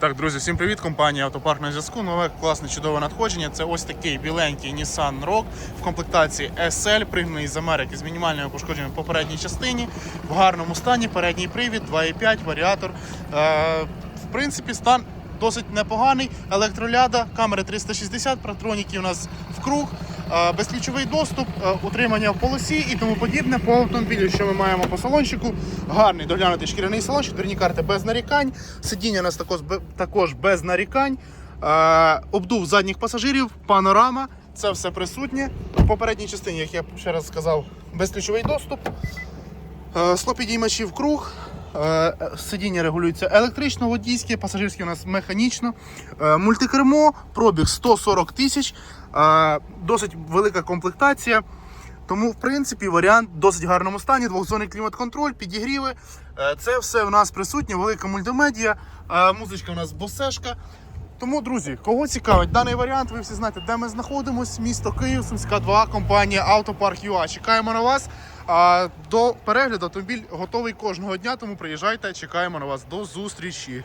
Так, друзі, всім привіт! Компанія Автопарк на зв'язку. Нове класне чудове надходження. Це ось такий біленький Nissan Rogue в комплектації SL, пригнаний з Америки з мінімальними пошкодженнями в попередній частині, в гарному стані, передній привід, 2,5, варіатор. Е, в принципі, стан досить непоганий. Електроляда, камери 360, патроніки у нас в круг. е, Безключовий доступ, е, утримання в полосі і тому подібне по автомобілю, що ми маємо по салончику. Гарний доглянутий шкіряний салончик, дверні карти без нарікань. Сидіння у нас також, також без нарікань. Е, обдув задніх пасажирів, панорама. Це все присутнє. В попередній частині, як я ще раз сказав, безключовий доступ. Е, Склопідіймачі в круг. Е, Сидіння регулюється електрично, водійське, пасажирське у нас механічно. Е, Мультикермо, пробіг 140 тисяч, Е, досить велика комплектація. Тому, в принципі, варіант в досить гарному стані. Двохзонний клімат-контроль, підігріви. Це все в нас присутнє, велика мультимедіа, е, музичка у нас босешка. Тому, друзі, кого цікавить даний варіант, ви всі знаєте, де ми знаходимося. Місто Київ, Сумська 2, компанія Автопарк ЮА. Чекаємо на вас. А до перегляду автомобіль готовий кожного дня, тому приїжджайте, чекаємо на вас. До зустрічі.